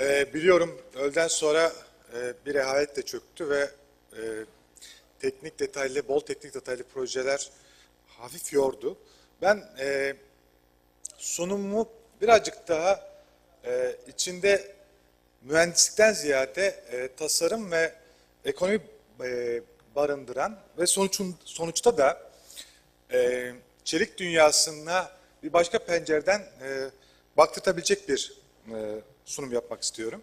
Ee, biliyorum öğleden sonra e, bir rehavet de çöktü ve e, teknik detaylı, bol teknik detaylı projeler hafif yordu. Ben e, sunumumu birazcık daha e, içinde mühendislikten ziyade e, tasarım ve ekonomi e, barındıran ve sonuçun, sonuçta da e, çelik dünyasına bir başka pencereden e, baktırtabilecek bir e, sunum yapmak istiyorum.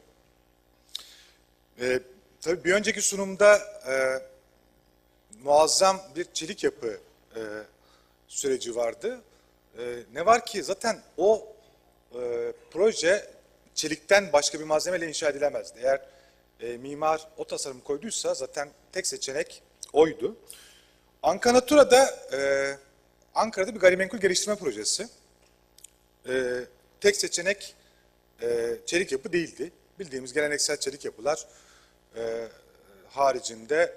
E, tabii bir önceki sunumda e, muazzam bir çelik yapı e, süreci vardı. E, ne var ki zaten o e, proje çelikten başka bir malzemeyle inşa edilemezdi. Eğer e, mimar o tasarım koyduysa zaten tek seçenek oydu. Ankara Natura'da e, Ankara'da bir gayrimenkul geliştirme projesi. E, tek seçenek e, çelik yapı değildi. Bildiğimiz geleneksel çelik yapılar e, haricinde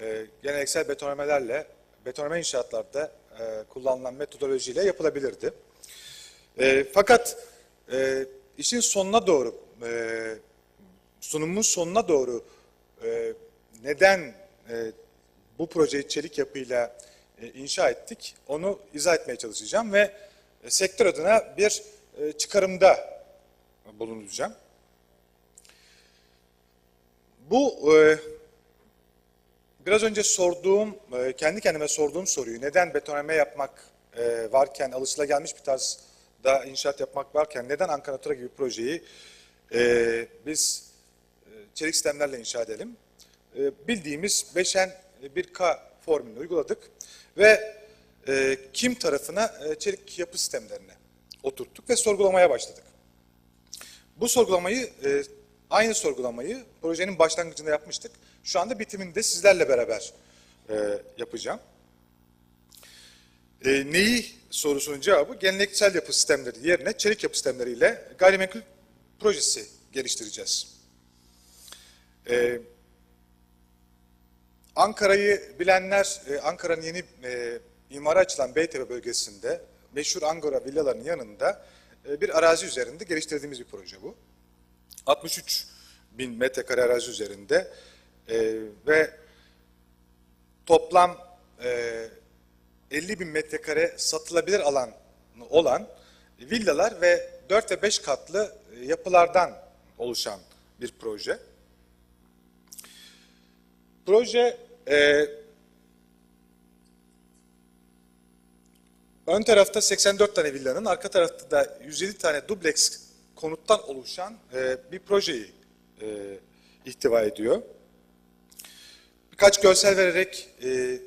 e, geleneksel betonarmelerle, betonarme inşaatlarda e, kullanılan metodolojiyle yapılabilirdi. E, fakat e, işin sonuna doğru, e, sunumun sonuna doğru e, neden e, bu projeyi çelik yapıyla e, inşa ettik, onu izah etmeye çalışacağım ve e, sektör adına bir e, çıkarımda bulunacağım. Bu e, biraz önce sorduğum, e, kendi kendime sorduğum soruyu, neden betonarme yapmak e, varken, alışılagelmiş bir tarzda inşaat yapmak varken, neden Ankara Tura gibi projeyi e, biz e, çelik sistemlerle inşa edelim? E, bildiğimiz beşen 1K formülünü uyguladık ve e, kim tarafına e, çelik yapı sistemlerine oturttuk ve sorgulamaya başladık. Bu sorgulamayı, e, aynı sorgulamayı projenin başlangıcında yapmıştık. Şu anda bitiminde sizlerle beraber e, yapacağım. E, neyi sorusunun cevabı geleneksel yapı sistemleri yerine çelik yapı sistemleriyle gayrimenkul projesi geliştireceğiz. E, Ankara'yı bilenler, e, Ankara'nın yeni e, imara açılan Beytepe bölgesinde meşhur Angora villalarının yanında bir arazi üzerinde geliştirdiğimiz bir proje bu. 63 bin metrekare arazi üzerinde e, ve toplam e, 50 bin metrekare satılabilir alan olan villalar ve 4 ve 5 katlı e, yapılardan oluşan bir proje. Proje e, ön tarafta 84 tane villanın, arka tarafta da 107 tane dubleks konuttan oluşan e, bir projeyi e, ihtiva ediyor. Birkaç görsel vererek e,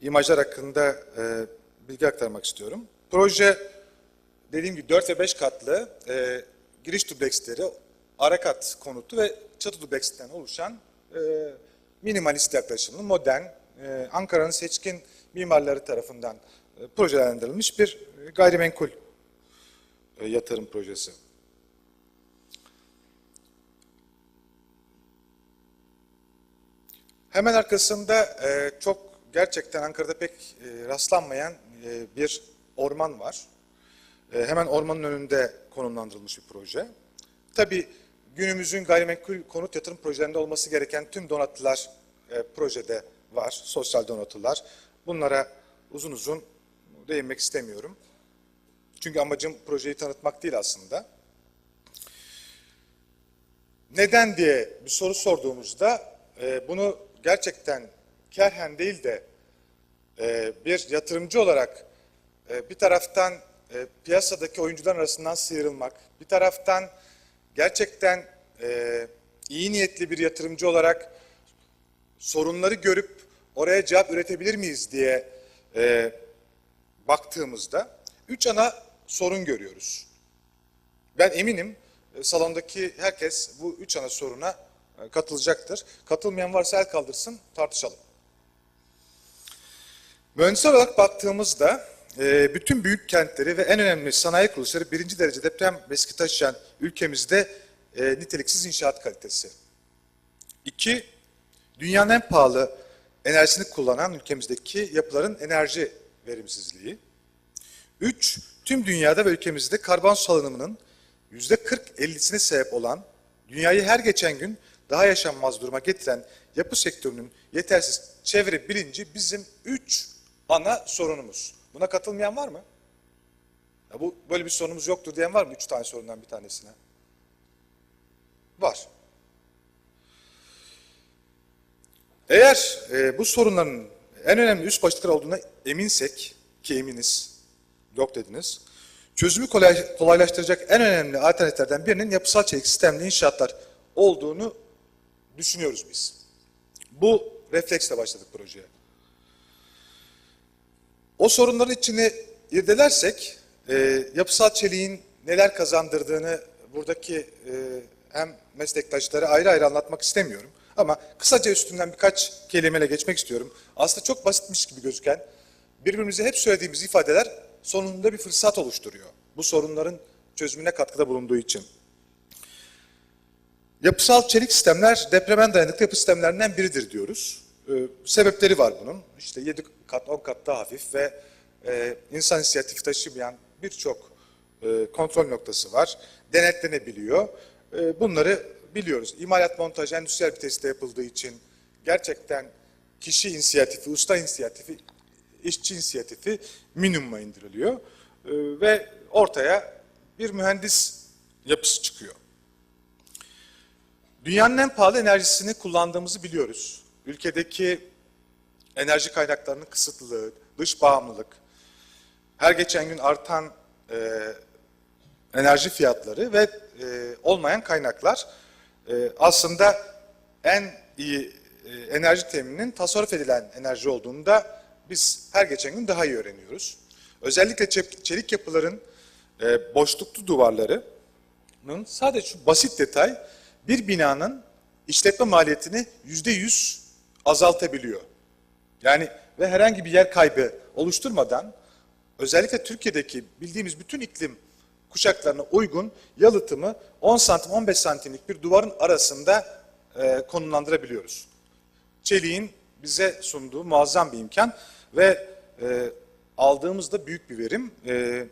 imajlar hakkında e, bilgi aktarmak istiyorum. Proje dediğim gibi 4 ve 5 katlı e, giriş dubleksleri, ara kat konutu ve çatı dubleksten oluşan e, minimalist yaklaşımlı, modern, e, Ankara'nın seçkin mimarları tarafından projelendirilmiş bir e, gayrimenkul e, yatırım projesi. Hemen arkasında e, çok gerçekten Ankara'da pek e, rastlanmayan e, bir orman var. E, hemen ormanın önünde konumlandırılmış bir proje. Tabii günümüzün gayrimenkul konut yatırım projelerinde olması gereken tüm donatılar e, projede var, sosyal donatılar. Bunlara uzun uzun değinmek istemiyorum. Çünkü amacım projeyi tanıtmak değil aslında. Neden diye bir soru sorduğumuzda e, bunu gerçekten kerhen değil de e, bir yatırımcı olarak e, bir taraftan e, piyasadaki oyuncular arasından sıyrılmak, bir taraftan gerçekten e, iyi niyetli bir yatırımcı olarak sorunları görüp oraya cevap üretebilir miyiz diye e, baktığımızda üç ana sorun görüyoruz. Ben eminim e, salondaki herkes bu üç ana soruna e, katılacaktır. Katılmayan varsa el kaldırsın tartışalım. Mühendisler olarak baktığımızda e, bütün büyük kentleri ve en önemli sanayi kuruluşları birinci derece deprem riski taşıyan ülkemizde niteliksiz inşaat kalitesi. İki, dünyanın en pahalı enerjisini kullanan ülkemizdeki yapıların enerji verimsizliği. Üç, tüm dünyada ve ülkemizde karbon salınımının yüzde 40-50'sine sebep olan, dünyayı her geçen gün daha yaşanmaz duruma getiren yapı sektörünün yetersiz çevre bilinci bizim üç ana sorunumuz. Buna katılmayan var mı? Ya bu böyle bir sorunumuz yoktur diyen var mı? Üç tane sorundan bir tanesine. Var. Eğer e, bu sorunların en önemli üst başlıklar olduğuna eminsek, ki eminiz, yok dediniz, çözümü kolay, kolaylaştıracak en önemli alternatiflerden birinin yapısal çelik sistemli inşaatlar olduğunu düşünüyoruz biz. Bu refleksle başladık projeye. O sorunların içini irdelersek, e, yapısal çeliğin neler kazandırdığını buradaki e, hem meslektaşlara ayrı ayrı anlatmak istemiyorum. Ama kısaca üstünden birkaç kelimeyle geçmek istiyorum. Aslında çok basitmiş gibi gözüken, birbirimize hep söylediğimiz ifadeler sonunda bir fırsat oluşturuyor. Bu sorunların çözümüne katkıda bulunduğu için. Yapısal çelik sistemler depremen dayanıklı yapı sistemlerinden biridir diyoruz. Ee, sebepleri var bunun. İşte 7 kat, 10 kat daha hafif ve e, insan inisiyatifi taşımayan birçok e, kontrol noktası var. Denetlenebiliyor. E, bunları biliyoruz. İmalat montaj endüstriyel bir tesiste yapıldığı için gerçekten kişi inisiyatifi, usta inisiyatifi, işçi inisiyatifi minimuma indiriliyor. E, ve ortaya bir mühendis yapısı çıkıyor. Dünyanın en pahalı enerjisini kullandığımızı biliyoruz. Ülkedeki enerji kaynaklarının kısıtlılığı, dış bağımlılık, her geçen gün artan e, enerji fiyatları ve e, olmayan kaynaklar e, aslında en iyi e, enerji temininin tasarruf edilen enerji olduğunu da biz her geçen gün daha iyi öğreniyoruz. Özellikle çe- çelik yapıların e, boşluklu duvarlarının sadece şu basit detay bir binanın işletme maliyetini yüzde yüz azaltabiliyor. Yani ve herhangi bir yer kaybı oluşturmadan özellikle Türkiye'deki bildiğimiz bütün iklim kuşaklarına uygun yalıtımı 10 santim 15 santimlik bir duvarın arasında e, konumlandırabiliyoruz. Çeliğin bize sunduğu muazzam bir imkan ve e, aldığımızda büyük bir verim e,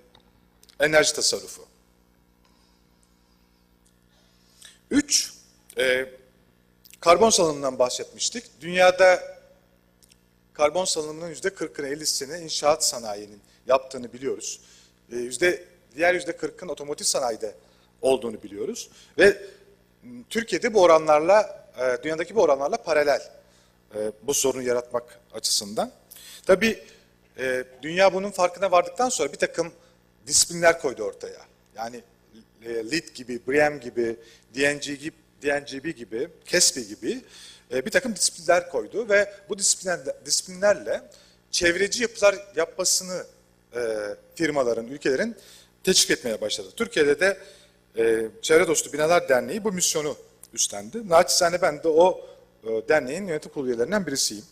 enerji tasarrufu. Üç, e, karbon salınımından bahsetmiştik. Dünyada karbon salınımının yüzde 40'ını 50'sini inşaat sanayinin yaptığını biliyoruz. E, yüzde diğer yüzde 40'ın otomotiv sanayide olduğunu biliyoruz. Ve Türkiye'de bu oranlarla, e, dünyadaki bu oranlarla paralel e, bu sorunu yaratmak açısından. Tabii e, dünya bunun farkına vardıktan sonra bir takım disiplinler koydu ortaya. Yani e, LEED gibi, BREEAM gibi, DNG gibi, DNGB gibi, KESPI gibi bir takım disiplinler koydu ve bu disiplinler, disiplinlerle çevreci yapılar yapmasını firmaların, ülkelerin teşvik etmeye başladı. Türkiye'de de e, Çevre Dostu Binalar Derneği bu misyonu üstlendi. Naçizane ben de o e, derneğin yönetim kurulu üyelerinden birisiyim.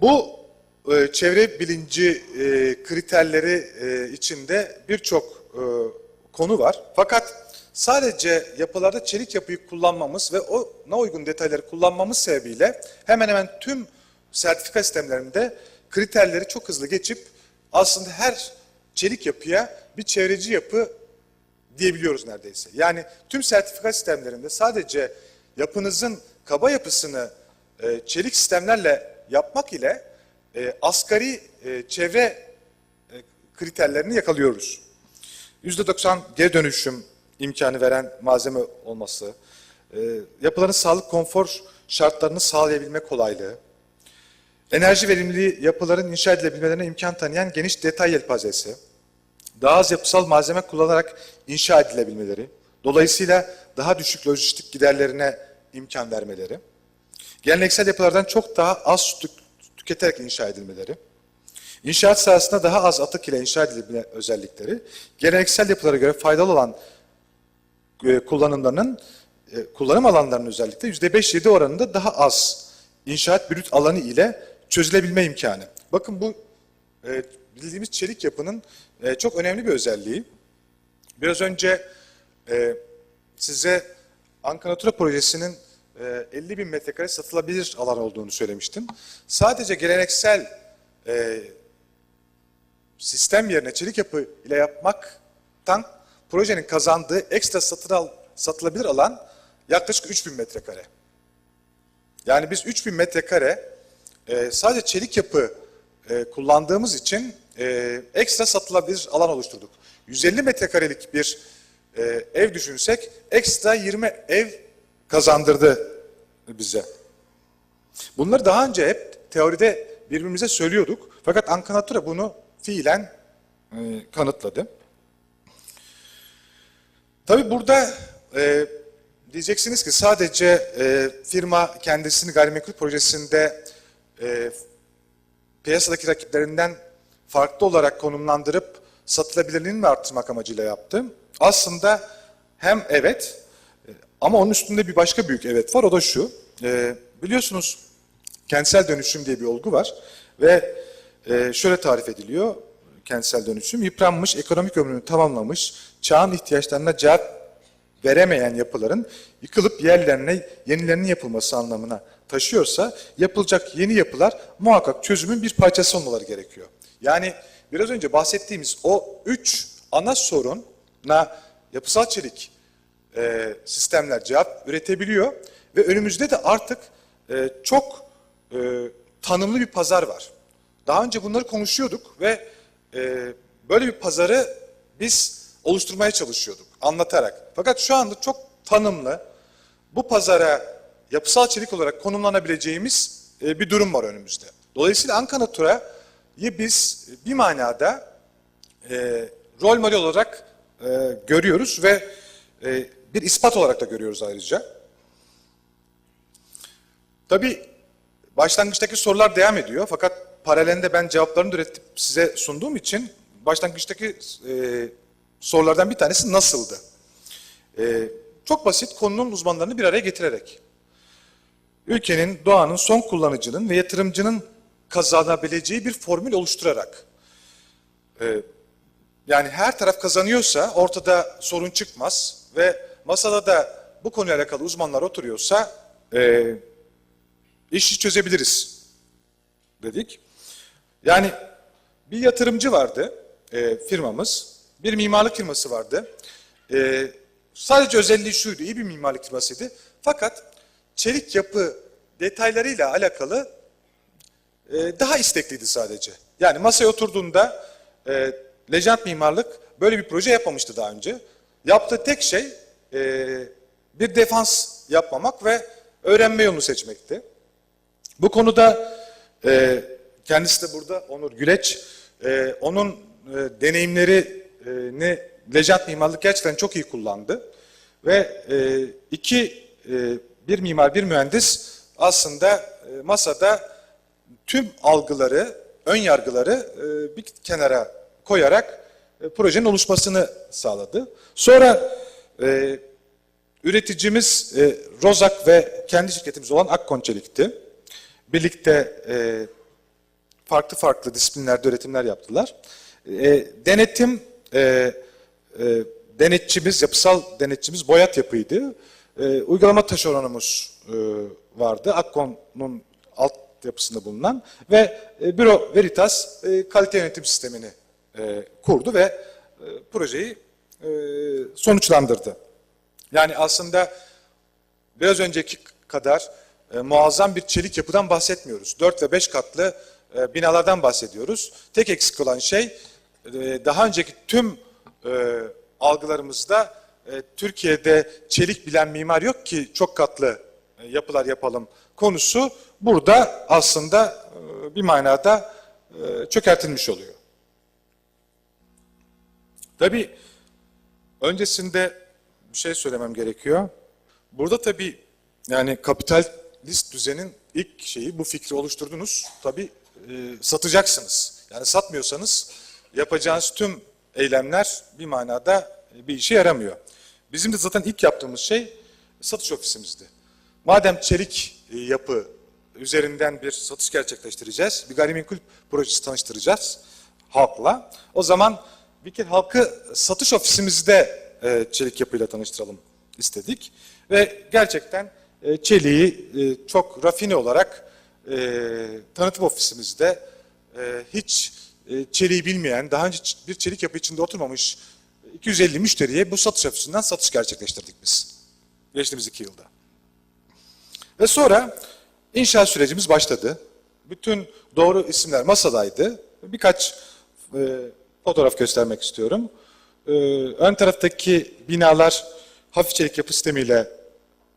Bu e, çevre bilinci e, kriterleri e, içinde birçok e, konu var. Fakat sadece yapılarda çelik yapıyı kullanmamız ve ona uygun detayları kullanmamız sebebiyle hemen hemen tüm sertifika sistemlerinde kriterleri çok hızlı geçip aslında her çelik yapıya bir çevreci yapı diyebiliyoruz neredeyse. Yani tüm sertifika sistemlerinde sadece yapınızın kaba yapısını e, çelik sistemlerle yapmak ile e, asgari e, çevre e, kriterlerini yakalıyoruz. %90 geri dönüşüm imkanı veren malzeme olması, e, yapıların sağlık konfor şartlarını sağlayabilme kolaylığı, enerji verimliliği yapıların inşa edilebilmelerine imkan tanıyan geniş detay yelpazesi, daha az yapısal malzeme kullanarak inşa edilebilmeleri, dolayısıyla daha düşük lojistik giderlerine imkan vermeleri, geleneksel yapılardan çok daha az tük- tüketerek inşa edilmeleri, inşaat sahasında daha az atık ile inşa edilebilme özellikleri, geleneksel yapılara göre faydalı olan e, kullanımlarının, e, kullanım alanlarının özellikle %5-7 oranında daha az inşaat brüt alanı ile çözülebilme imkanı. Bakın bu e, bildiğimiz çelik yapının e, çok önemli bir özelliği. Biraz önce e, size Ankara Projesi'nin e, 50 bin metrekare satılabilir alan olduğunu söylemiştim. Sadece geleneksel e, sistem yerine çelik yapı ile yapmaktan projenin kazandığı ekstra satın al, satılabilir alan yaklaşık 3000 metrekare. Yani biz 3000 metrekare e, sadece çelik yapı e, kullandığımız için e, ekstra satılabilir alan oluşturduk. 150 metrekarelik bir e, ev düşünsek ekstra 20 ev kazandırdı bize. Bunları daha önce hep teoride birbirimize söylüyorduk. Fakat Ankara Natura bunu fiilen e, kanıtladı. Tabii burada e, diyeceksiniz ki sadece e, firma kendisini gayrimenkul projesinde e, piyasadaki rakiplerinden farklı olarak konumlandırıp satılabilirliğini mi arttırmak amacıyla yaptı? Aslında hem evet e, ama onun üstünde bir başka büyük evet var o da şu. E, biliyorsunuz kentsel dönüşüm diye bir olgu var ve e, şöyle tarif ediliyor kentsel dönüşüm. Yıpranmış, ekonomik ömrünü tamamlamış, çağın ihtiyaçlarına cevap veremeyen yapıların yıkılıp yerlerine yenilerinin yapılması anlamına taşıyorsa yapılacak yeni yapılar muhakkak çözümün bir parçası olmaları gerekiyor. Yani biraz önce bahsettiğimiz o üç ana soruna yapısal çelik e, sistemler cevap üretebiliyor ve önümüzde de artık e, çok e, tanımlı bir pazar var. Daha önce bunları konuşuyorduk ve e, böyle bir pazarı biz oluşturmaya çalışıyorduk anlatarak. Fakat şu anda çok tanımlı bu pazara yapısal çelik olarak konumlanabileceğimiz e, bir durum var önümüzde. Dolayısıyla Ankara Natura'yı biz bir manada e, rol model olarak e, görüyoruz ve e, bir ispat olarak da görüyoruz ayrıca. Tabii başlangıçtaki sorular devam ediyor fakat paralelinde ben cevaplarını üretip size sunduğum için başlangıçtaki e, sorulardan bir tanesi nasıldı? E, çok basit konunun uzmanlarını bir araya getirerek ülkenin, doğanın, son kullanıcının ve yatırımcının kazanabileceği bir formül oluşturarak e, yani her taraf kazanıyorsa ortada sorun çıkmaz ve masada da bu konuyla alakalı uzmanlar oturuyorsa e, işi çözebiliriz dedik. Yani bir yatırımcı vardı e, firmamız, bir mimarlık firması vardı. E, sadece özelliği şuydu, iyi bir mimarlık firmasıydı. Fakat çelik yapı detaylarıyla alakalı e, daha istekliydi sadece. Yani masaya oturduğunda e, Lejant Mimarlık böyle bir proje yapmamıştı daha önce. Yaptığı tek şey e, bir defans yapmamak ve öğrenme yolunu seçmekti. Bu konuda e, kendisi de burada Onur Güleç. E, onun e, deneyimlerini Lejant Mimarlık gerçekten çok iyi kullandı. Ve e, iki, e, bir mimar, bir mühendis aslında e, masada tüm algıları, ön yargıları e, bir kenara koyarak e, projenin oluşmasını sağladı. Sonra üreticimiz Rozak ve kendi şirketimiz olan Akkon Çelik'ti. Birlikte farklı farklı disiplinlerde üretimler yaptılar. Denetim denetçimiz, yapısal denetçimiz Boyat Yapı'ydı. E, uygulama taşeronumuz e, vardı. Akkon'un alt yapısında bulunan ve e, Büro Veritas e, kalite yönetim sistemini e, kurdu ve e, projeyi e, sonuçlandırdı. Yani aslında biraz önceki kadar e, muazzam bir çelik yapıdan bahsetmiyoruz. 4 ve 5 katlı e, binalardan bahsediyoruz. Tek eksik olan şey e, daha önceki tüm e, algılarımızda e, Türkiye'de çelik bilen mimar yok ki çok katlı e, yapılar yapalım konusu burada aslında e, bir manada e, çökertilmiş oluyor. Tabii öncesinde bir şey söylemem gerekiyor. Burada tabii yani kapitalist düzenin ilk şeyi bu fikri oluşturdunuz. Tabii e, satacaksınız. Yani satmıyorsanız yapacağınız tüm eylemler bir manada bir işe yaramıyor. Bizim de zaten ilk yaptığımız şey satış ofisimizdi. Madem çelik e, yapı üzerinden bir satış gerçekleştireceğiz, bir gayrimenkul projesi tanıştıracağız halkla. O zaman bir kere halkı satış ofisimizde e, çelik yapıyla tanıştıralım istedik. Ve gerçekten e, çeliği çok rafine olarak tanıtım ofisimizde hiç çeliği bilmeyen, daha önce bir çelik yapı içinde oturmamış 250 müşteriye bu satış ofisinden satış gerçekleştirdik biz. Geçtiğimiz iki yılda. Ve sonra inşaat sürecimiz başladı. Bütün doğru isimler masadaydı. Birkaç e, fotoğraf göstermek istiyorum. E, ön taraftaki binalar hafif çelik yapı sistemiyle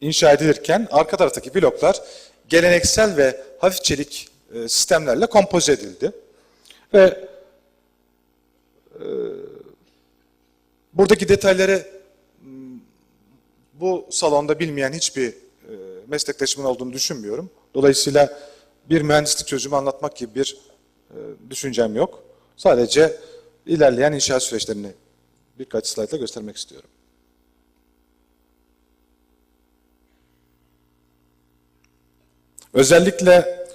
inşa edilirken arka taraftaki bloklar geleneksel ve hafif çelik e, sistemlerle kompoze edildi. Ve e, buradaki detayları m, bu salonda bilmeyen hiçbir e, meslektaşımın olduğunu düşünmüyorum. Dolayısıyla bir mühendislik çözümü anlatmak gibi bir e, düşüncem yok. Sadece ilerleyen inşaat süreçlerini birkaç slaytla göstermek istiyorum. Özellikle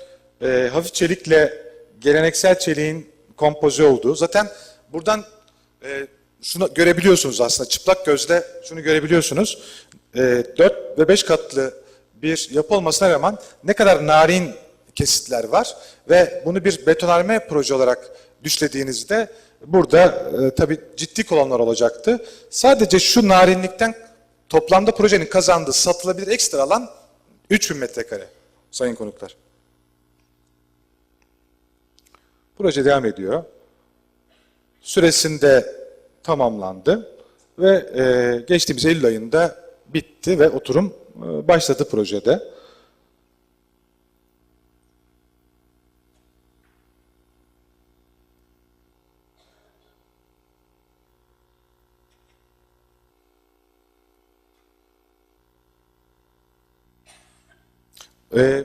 e, hafif çelikle geleneksel çeliğin kompoze olduğu. Zaten buradan e, şunu görebiliyorsunuz aslında çıplak gözle şunu görebiliyorsunuz. E, 4 ve 5 katlı bir yapı olmasına rağmen ne kadar narin kesitler var ve bunu bir betonarme proje olarak düşlediğinizde burada e, tabii ciddi kolonlar olacaktı. Sadece şu narinlikten toplamda projenin kazandığı satılabilir ekstra alan 3000 metrekare sayın konuklar. Proje devam ediyor. Süresinde tamamlandı ve e, geçtiğimiz Eylül ayında bitti ve oturum e, başladı projede. E,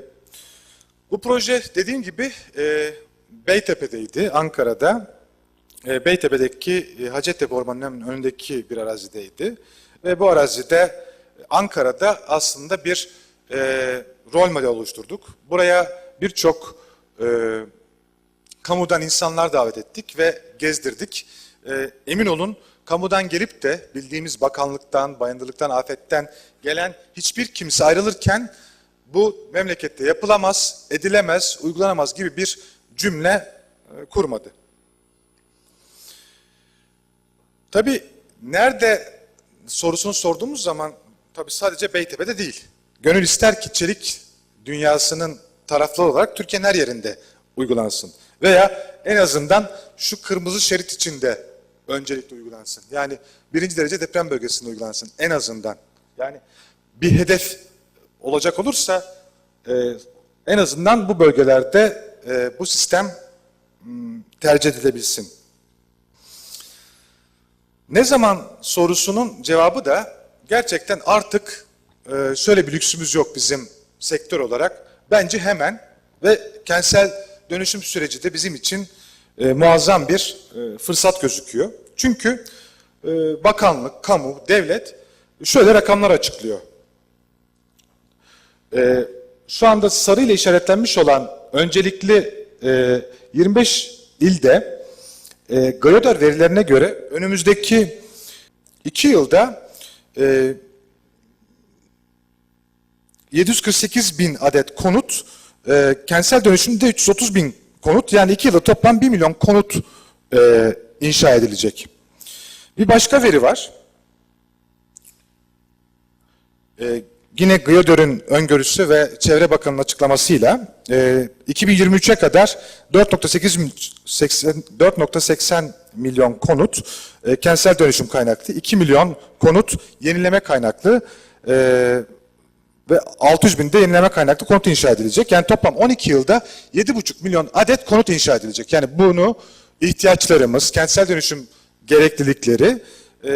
bu proje dediğim gibi e, Beytepe'deydi, Ankara'da. E, Beytepe'deki e, Hacettepe Ormanı'nın önündeki bir arazideydi. Ve bu arazide Ankara'da aslında bir e, rol model oluşturduk. Buraya birçok e, kamudan insanlar davet ettik ve gezdirdik. E, emin olun kamudan gelip de bildiğimiz bakanlıktan, bayındırlıktan, afetten gelen hiçbir kimse ayrılırken bu memlekette yapılamaz, edilemez, uygulanamaz gibi bir cümle e, kurmadı. Tabii nerede sorusunu sorduğumuz zaman tabii sadece Beytepe'de değil. Gönül ister ki çelik dünyasının tarafları olarak Türkiye'nin her yerinde uygulansın. Veya en azından şu kırmızı şerit içinde öncelikle uygulansın. Yani birinci derece deprem bölgesinde uygulansın en azından. Yani bir hedef olacak olursa e, en azından bu bölgelerde e, bu sistem m, tercih edilebilsin. Ne zaman sorusunun cevabı da gerçekten artık e, şöyle bir lüksümüz yok bizim sektör olarak. Bence hemen ve kentsel dönüşüm süreci de bizim için e, muazzam bir e, fırsat gözüküyor. Çünkü e, bakanlık, kamu, devlet şöyle rakamlar açıklıyor. Şu anda sarı ile işaretlenmiş olan öncelikli e, 25 ilde e, Gayodar verilerine göre önümüzdeki iki yılda e, 748 bin adet konut, e, kentsel dönüşümde 330 bin konut yani iki yılda toplam 1 milyon konut e, inşa edilecek. Bir başka veri var. E, yine Gıyodör'ün öngörüsü ve Çevre Bakanı'nın açıklamasıyla e, 2023'e kadar 4.8 4.80 milyon konut e, kentsel dönüşüm kaynaklı, 2 milyon konut yenileme kaynaklı e, ve 600 bin de yenileme kaynaklı konut inşa edilecek. Yani toplam 12 yılda 7,5 milyon adet konut inşa edilecek. Yani bunu ihtiyaçlarımız, kentsel dönüşüm gereklilikleri e,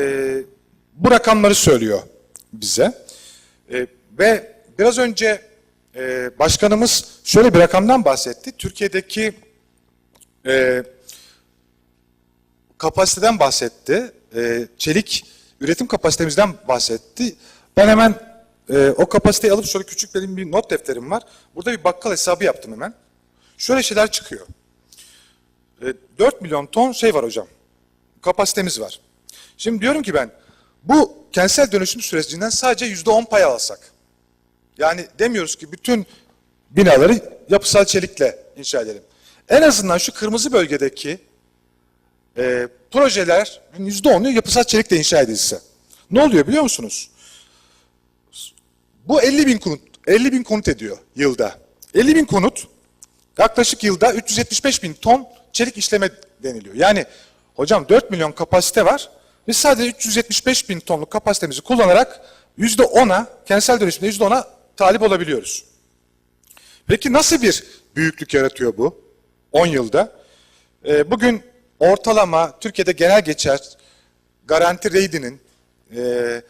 bu rakamları söylüyor bize. E, ve biraz önce e, başkanımız şöyle bir rakamdan bahsetti. Türkiye'deki e, kapasiteden bahsetti. E, çelik üretim kapasitemizden bahsetti. Ben hemen e, o kapasiteyi alıp şöyle küçük benim bir not defterim var. Burada bir bakkal hesabı yaptım hemen. Şöyle şeyler çıkıyor. E, 4 milyon ton şey var hocam. Kapasitemiz var. Şimdi diyorum ki ben bu kentsel dönüşüm sürecinden sadece yüzde on pay alsak. Yani demiyoruz ki bütün binaları yapısal çelikle inşa edelim. En azından şu kırmızı bölgedeki e, projelerin %10'u yapısal çelikle inşa edilse. Ne oluyor biliyor musunuz? Bu 50 bin konut, 50 bin konut ediyor yılda. 50 bin konut yaklaşık yılda 375 bin ton çelik işleme deniliyor. Yani hocam 4 milyon kapasite var. Biz sadece 375 bin tonluk kapasitemizi kullanarak %10'a, kentsel dönüşümde %10'a talip olabiliyoruz. Peki nasıl bir büyüklük yaratıyor bu 10 yılda? Ee, bugün ortalama Türkiye'de genel geçer garanti rate'inin e,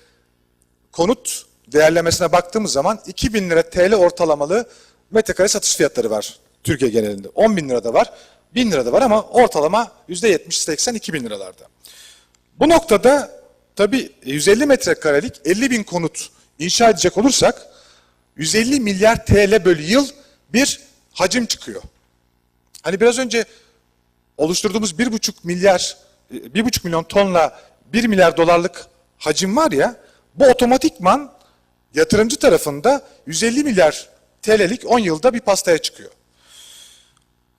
konut değerlemesine baktığımız zaman 2000 lira TL ortalamalı metrekare satış fiyatları var Türkiye genelinde. 10 bin lirada var, 1000 lirada var ama ortalama %70-80 2000 liralarda. Bu noktada tabii 150 metrekarelik 50 bin konut inşa edecek olursak 150 milyar TL bölü yıl bir hacim çıkıyor. Hani biraz önce oluşturduğumuz 1,5 milyar, 1,5 milyon tonla 1 milyar dolarlık hacim var ya, bu otomatikman yatırımcı tarafında 150 milyar TL'lik 10 yılda bir pastaya çıkıyor.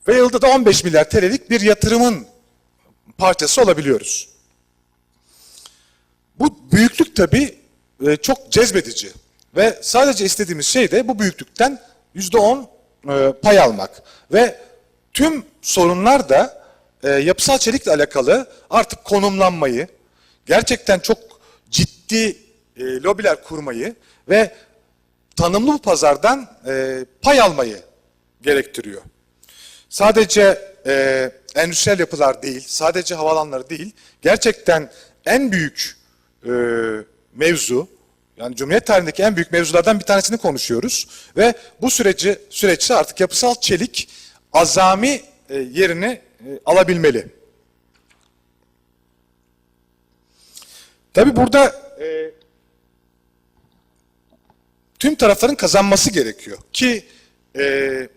Ve yılda da 15 milyar TL'lik bir yatırımın parçası olabiliyoruz. Bu büyüklük tabii e, çok cezbedici ve sadece istediğimiz şey de bu büyüklükten %10 e, pay almak ve tüm sorunlar da e, yapısal çelikle alakalı artık konumlanmayı, gerçekten çok ciddi e, lobiler kurmayı ve tanımlı bu pazardan e, pay almayı gerektiriyor. Sadece e, endüstriyel yapılar değil, sadece havalanları değil, gerçekten en büyük e, mevzu, yani Cumhuriyet tarihindeki en büyük mevzulardan bir tanesini konuşuyoruz. Ve bu süreci süreçte artık yapısal çelik azami e, yerini e, alabilmeli. Tabi burada e, tüm tarafların kazanması gerekiyor ki e,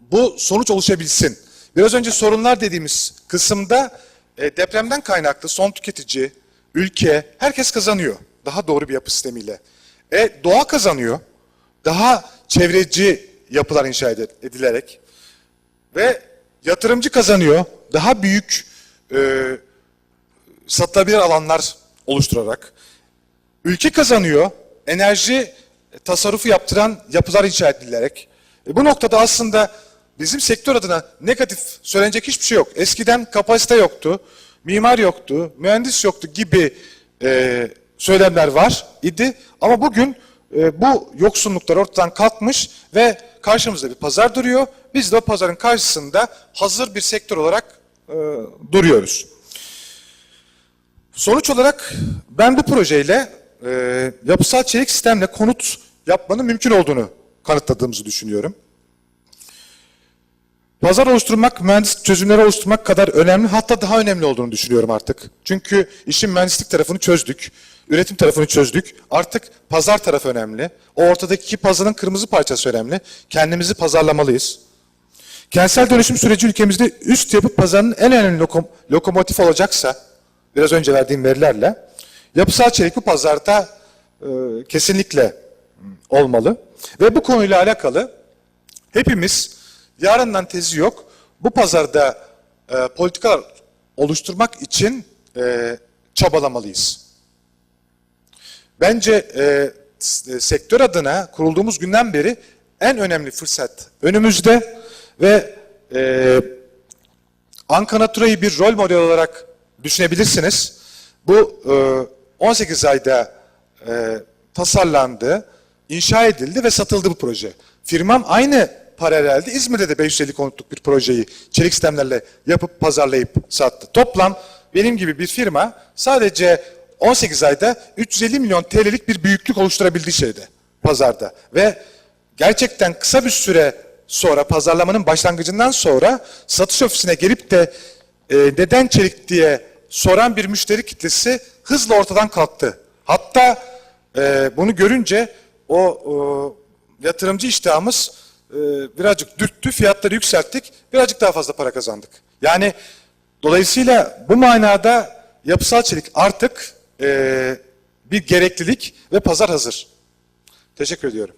bu sonuç oluşabilsin. Biraz önce sorunlar dediğimiz kısımda e, depremden kaynaklı son tüketici, ülke, herkes kazanıyor. Daha doğru bir yapı sistemiyle. E, doğa kazanıyor. Daha çevreci yapılar inşa edilerek. Ve yatırımcı kazanıyor. Daha büyük e, satılabilir alanlar oluşturarak. Ülke kazanıyor. Enerji tasarrufu yaptıran yapılar inşa edilerek. E, bu noktada aslında bizim sektör adına negatif söylenecek hiçbir şey yok. Eskiden kapasite yoktu, mimar yoktu, mühendis yoktu gibi e, söylemler var idi. Ama bugün e, bu yoksunluklar ortadan kalkmış ve karşımızda bir pazar duruyor. Biz de o pazarın karşısında hazır bir sektör olarak e, duruyoruz. Sonuç olarak ben bu projeyle e, yapısal çelik sistemle konut yapmanın mümkün olduğunu kanıtladığımızı düşünüyorum. Pazar oluşturmak, mühendis çözümleri oluşturmak kadar önemli, hatta daha önemli olduğunu düşünüyorum artık. Çünkü işin mühendislik tarafını çözdük, üretim tarafını çözdük. Artık pazar tarafı önemli. O ortadaki pazarın kırmızı parçası önemli. Kendimizi pazarlamalıyız. Kentsel dönüşüm süreci ülkemizde üst yapı pazarının en önemli lokom lokomotif olacaksa, biraz önce verdiğim verilerle, yapısal çelik bu pazarda e, kesinlikle olmalı. Ve bu konuyla alakalı hepimiz yarından tezi yok. Bu pazarda e, politikalar oluşturmak için e, çabalamalıyız. Bence e, e, sektör adına kurulduğumuz günden beri en önemli fırsat önümüzde ve e, Anka Natura'yı bir rol model olarak düşünebilirsiniz. Bu e, 18 ayda e, tasarlandı, inşa edildi ve satıldı bu proje. Firmam aynı paralelde İzmir'de de 550 konutluk bir projeyi çelik sistemlerle yapıp pazarlayıp sattı. Toplam benim gibi bir firma sadece 18 ayda 350 milyon TL'lik bir büyüklük oluşturabildiği şeyde pazarda ve gerçekten kısa bir süre sonra pazarlamanın başlangıcından sonra satış ofisine gelip de e, neden çelik diye soran bir müşteri kitlesi hızla ortadan kalktı. Hatta e, bunu görünce o, o yatırımcı iştahımız e, birazcık dürttü, fiyatları yükselttik, birazcık daha fazla para kazandık. Yani dolayısıyla bu manada yapısal çelik artık e, bir gereklilik ve pazar hazır. Teşekkür ediyorum.